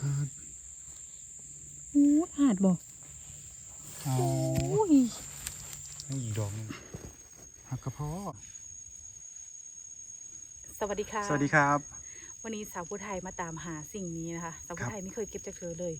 อ่าอู้หาดบ่เอาอุ้ยให้อีกดอกหนึงหักกระเพาะสวัสดีค่ะ สวัสดีครับ วันนี้สาวผู้ไทยมาตามหาสิ่งนี้นะคะ สาวครัผู้บไทยไม่เคยเก็บจากเธอเลย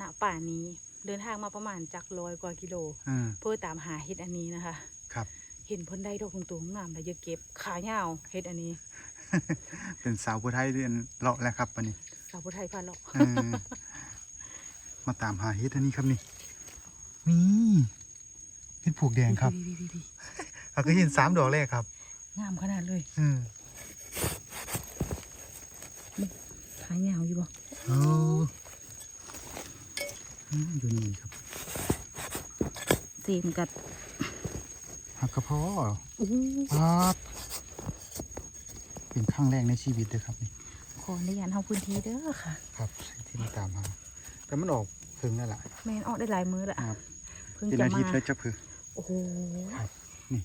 ณป่านี้เดินทางมาประมาณจากร้อยกว่ากิโลอ่าเพื่อตามหาเห็ดอันนี้นะคะ ครับ เห็นพ้นได้ดอกตุงๆงามแล้วเยอะเก็บขายาวเห็ดอันนี้ เป็นสาวผู้ไทยเรียนเลาะแล้วครับวันนี้สาวผู้ไทยพาเลาะเออมาตามหาเฮ็ดอันนี้ครับนี่นี่เฮ็ดผูกแดงครับดีๆดีเราก็เห็นสามดอกแรกครับๆงามขนาดเลยอืมขายาวอยู่บ่โอ้อืมอยู่นี่ครับเซมกัดหักกระเพาะอู้ปาดเป็นครั้งแรกในชีวิตเลยครับนี่ ขออนุญาตเฮาพื้นที่เด้อค่ะ ครับที่มาตามหาแต่มันออกเพิ่งนั่นแหละแม่นออกได้หลายมื้อละครับเพิ่งเป็นจะอามาทิตย์แล้วจะเพิ่งโอ้โหครับ นี่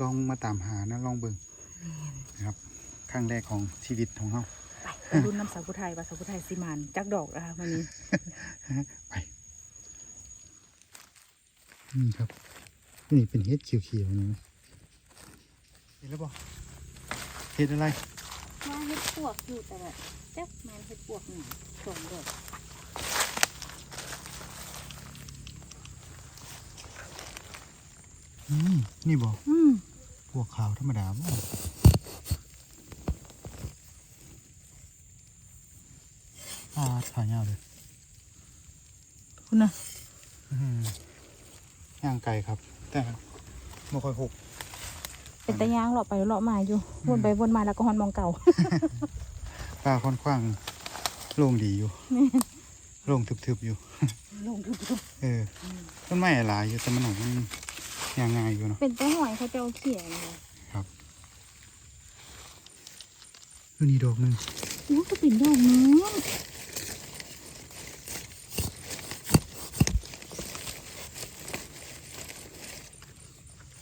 ลองมาตามหานะลองเบิ่งนะครับครั้งแรกของชีวิตของเราไปไปรุ่นน้ำสาวผู้ไทยว่าสาวผู้ไทยสิมานจักดอกนะคะวันนี้ไปนี่ครับ นี่เป็นเห็ดเขียวๆนะเห็นแล้วบอกเห็ดอะไร ว่าเฮ็ดปวกอยู่แต่แบบแจ๊บแมนเฮ็ดปวกหนึ่งสองดอกอืมนี่บอกอืมพวกขาวธรรมดาบ่อ่าขายาวเลยคุณนะ อื้อหือย่างไก่ครับ แต่ไม่ค่อยหก เป็นตะยางเลาะไปเลาะมาอยู่วนไปวนมาแล้วก็ฮอนมองเก่าปลาค่อนข้างโล่งดีอยู่โล่งทึบๆอยู่ลงทุบเออต้นไม้หลายอยู่แต่มันหนมันยังไงอยู่เนาะเป็นตะหอยเขาจะเอาเขี่ยเลยครับตัวนี้ดอกหนึ่งโอ้ก็เป็นดอกนึง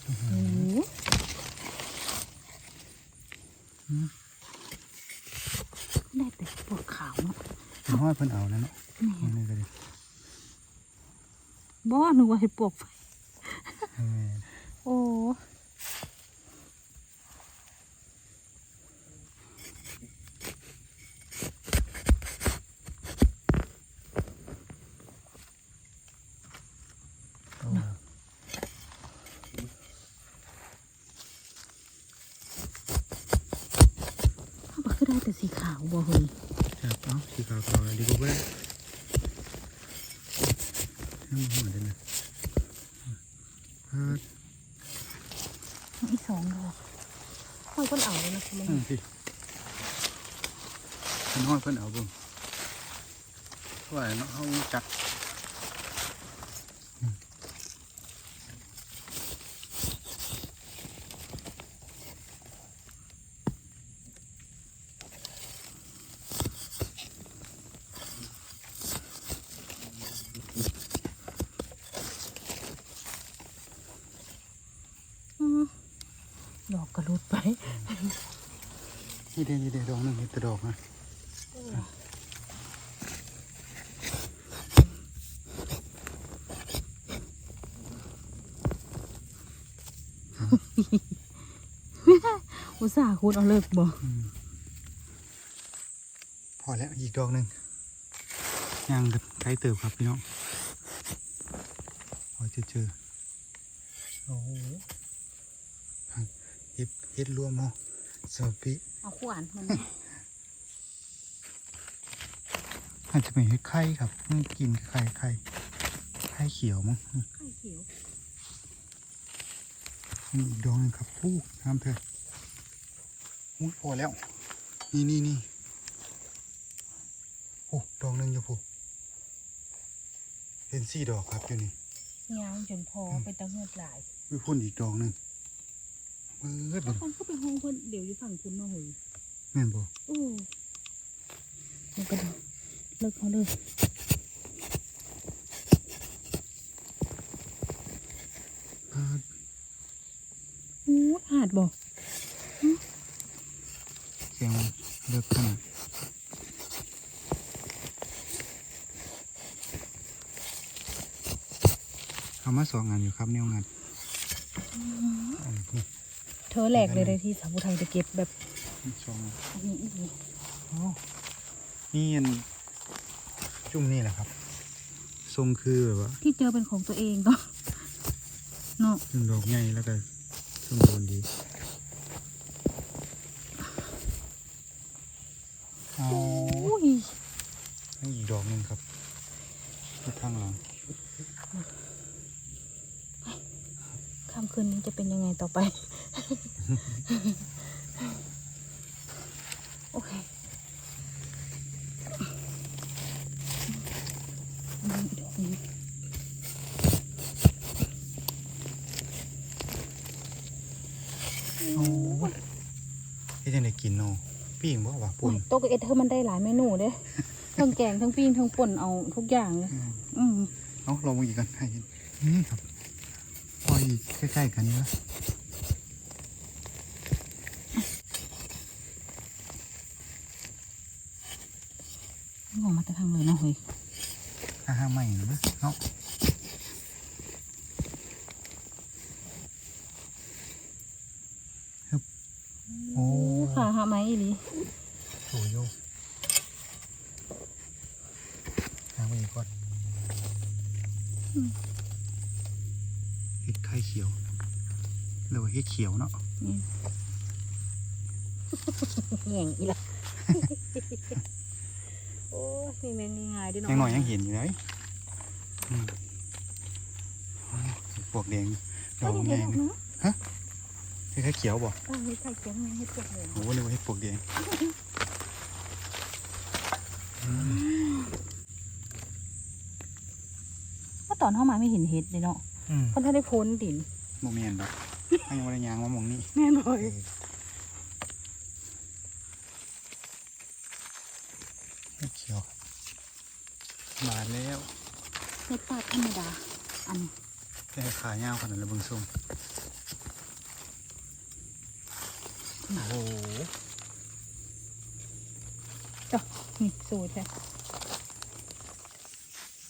โอ้โห ได้แต่ปวดขาวเนาะมันห้อยเพิ่นเอาแล้วเนาะนี่นี่ก็ดีบ่นึกว่าให้ปวกไฟ เออ โอ้ โอ้ มันคือได้แต่สีขาว บ่เฮ้ยครับเอ้าสีขาวขาวดีกว่าบ่ได้ให้มันหัวได้ไหมพัดอีกสองดอกค่อยก้นเอาเลยนะคุณอืมพี่มันห้อยเพิ่นเอาเบ่งว่าเนาะเฮาจักอืม อืมดอกกระลุดไป นี่เด้นี่เด้ดอกหนึงเห็ดแต่ดอกนะอุตส่าห์คูดเอาเลิกบ่อืมพอแล้วอีกดอกหนึ่งย่างกันไกลเติบครับพี่น้องพอจะเจอโอ้โหเห็ดเห็ดรวมเนาะ สปิเอาขวานมันอาจจะเป็นเห็ดไข่ครับมันกินไข่ไข่ไข่เขียวมั้งไข่เขียวนี่อีกดอกหนึงครับผู้น้ำเถอะอุ้ยพอแล้ว นี่นี่นี่โอ้ดอกหนึ่งอยู่ผู้เป็นสี่ดอกครับอยู่นี่ยาวจนพอเป็นตะเงือกหลายมีพ่นอีกดอกหนึ่ง เบิมันก็ไปห้องคนเดี๋ยวอยู่ฝั่งคุณน้อหยแม่นบ่โอ้ก็เลิกเขาเลยอาดโอ้อาดบอกเสียงเลิกขนาดเอามาสองงานอยู่ครับแนวงาน ธอแหลกเลยเลยที่สาวผู้ไทยจะเก็บแบบสองอันอันนี้อีกนี่อ๋อนี่อันจุ่มนี่แหละครับ ทรงคือแบบว่า ที่เจอเป็นของตัวเองก็เนาะซึ่งดอกใหญ่แล้วก็สมบูรณ์ดีเอาอุ้ยให้อีกดอกหนึ่งครับที่ข้างหลังค่ำคืนนี้จะเป็นยังไงต่อไป โอเคอันนี้อีกดอกหนึงโอ้ยที่จะได้กินเนาะปิ้งบ่ว่าปุ่นโต๊ะกับเอ็ดเธอมันได้หลายเมนูเด้ทั้งแกงทั้งปิ้งทั้งป่นเอาทุกอย่างเลยอืมอืมเอาลองมาอีกกันให้เห็นนี่ครับพออีกใกล้ๆกันนี่ละ งอกมาแต่ทางเลยเนาะเฮ้ยห้าห้าไม่นะเนาะฮึบโอ้ขาหาไม้อีหลีโถโยหามาอีกก่อนเห็ดไข่เขียวเรียกว่าเห็ดเขียวเนาะนี่แง่งอีละโอ้ยมีแมงมีงายด้วยเนาะยังหน่อยยังเห็นอยู่เลยอืมอ๋อปลวกแดงดก็อกนี่ใหญ่เดี๋ยวนะเนาะเห็ดไข่เขียวบ่เออมีไข่เขียวมีเห็ดปวกเลยโอ้เรียกว่าเห็ดปลวกแดงอืมเมื่อตอนเข้ามาไม่เห็นเห็ดเลยเนาะอืมเพราะถ้าได้พ้นดินโมเมนต์แบบให้ยังไม่ได้ยางมามองนี่แน่นอเอน อเห็ดเขียวมา แล้วเห็ดปาดธรรมดา อันนี้แต่ขายาวขนาดระเบิงส้มโอ้โหจ้ะนี่สูตรแท้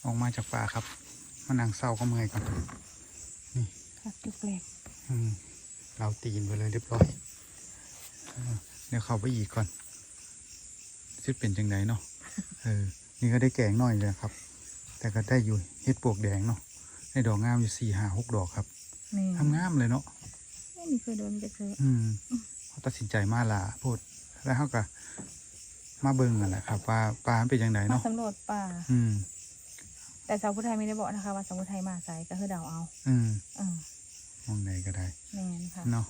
ออกมาจากป่าครับมานั่งเศร้าก็เมื่อยก่อนค่ะจุกแรกอืมเราตีนไปเลยเรียบร้อยอ่าเดี๋ยวเข้าไปอีกก่อนจะเป็นจังไดเนาะเออนี่ก็ได้แกงหน่อยเลยครับ แต่ก็ได้อยู่เฮ็ดปวกแดงเนาะได้ดอกงามอยู่สี่ห้าหกดอกครับนี่ทำงามเลยเนาะไม่มีเคยโดนจะเคยอืมเขาตัดสินใจมาลาพูดแล้วเขาก็มาเบิ่งกันแหละครับว่าปลามันเป็นยังไงมาเนาะสำรวจป่าอืม แต่สาวผู้ไทยไม่ได้บอกนะคะ ว่าสาวผู้ไทยมาใส่ก็คือเดาเอา อืมเออมองไหนก็ได้แมนค่ะเนาะ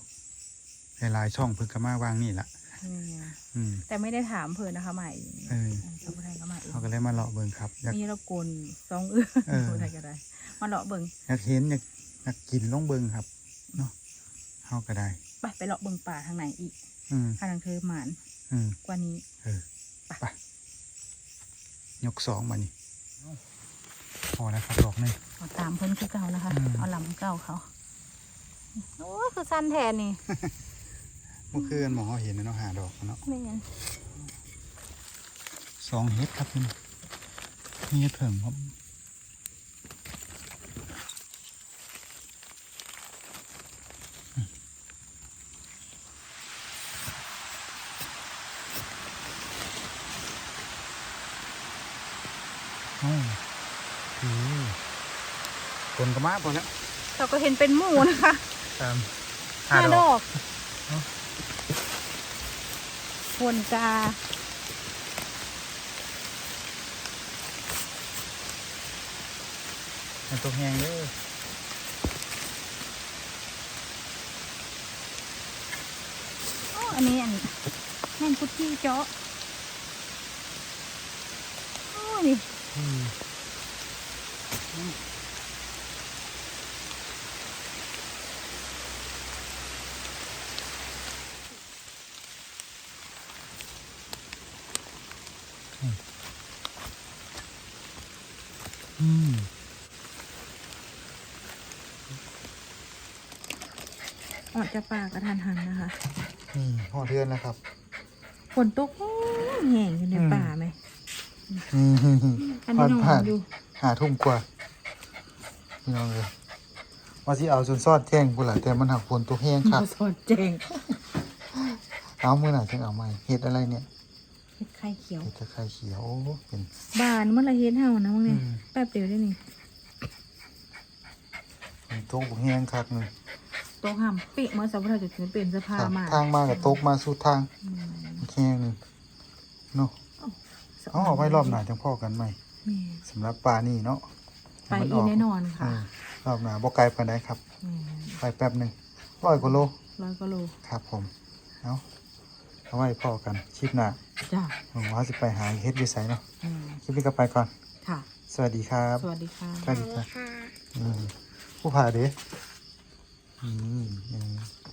หลายๆช่องเพิ่งก็มาวางนี่ละแม่น อืมแต่ไม่ได้ถามเพิ่นนะคะใหม่เออสาวผู้ไทยก็มาเองเขาก็เลยมาเลาะเบิ่งครับอยาก มีรบกวนสองเอื้อเออผู้ไทยก็ได้ มาเลาะเบิ่งอยากเห็นอยากอยากกินลองเบิ่งครับเนาะเขาก็ได้ ไปไปเลาะเบิ่งป่าทางไหนอีกอืมทางนั้นคือหมานอืม กว่านี้ เออไป ยกสองมานี่พอแล้วครับดอกหนึง เอาตามเพิ่นคือเก่านะคะ อืม เอาลำเก่าเขา โอ้ยคือสั้นแทนนี่เมื่อคืนหมอเขาเห็นนะเนาะหาดอกเนาะแม่นสองเฮ็ดครับพี่นี่เฮ็ดเพิ่งครับโอ้คือคนก็มาพอแล้วเราก็เห็นเป็นหมูนะคะ ตามห้าดอกเนาะ ฝนกา มันตกแห้งเลยอ๋ออันนี้อันแม่นพุทธีเจาะโอ้นี่ ออกจากป่ากระทันหันนะคะนี่พอเดือนแล้วครับ ฝนตกโอ้ยแห้งอยู่ในอืมป่าไหมอืมอันนี้น้องผ่านดูหาทุ่มกว่าพี่น้องเลยว่าสิเอาจนซอดแจ้งพุ่นล่ะแต่มันหักฝนตกแห้งคักมาสอนแจงเอามื้อหน้าจังเอาใหม่เฮ็ดอะไรเนี่ยเฮ็ดไข่เขียวเฮ็ดตะไคร้เขียวโอ้เป็น บานเมื่อไรเฮ็ดเฮานะมึงเนี่ยอืม แป๊บเดียวได้นี่เป็นตกบ่แห้งคักหนึงโต๊ะห้ามปิเมื่อสัปดาห์จะถึงเป็นเสื้อผ้าครับมาทางมาก็ตกมาสู่ทางอืมแห้งหนึงเนาะเอาเอาไว้รอบหน้าจังพ่อกันใหม่แม่สำหรับปลานี่เนาะไปอีกแน่นอนค่ะเออรอบหน้าบ่ไกลปานใดครับแม่ไปแป๊บหนึงร้อยกว่าโลร้อยกว่าโลครับผมเอาเอาไว้พ่อกันคลิปหน้าจ้าผมว่าสิไปหาเฮ็ดอยู่ไสเนาะอืมคลิปนี้ก็ไปก่อนค่ะ สวัสดีครับ สวัสดีค่ะสวัสดีครับอืมผู้พาเด้อืม อืม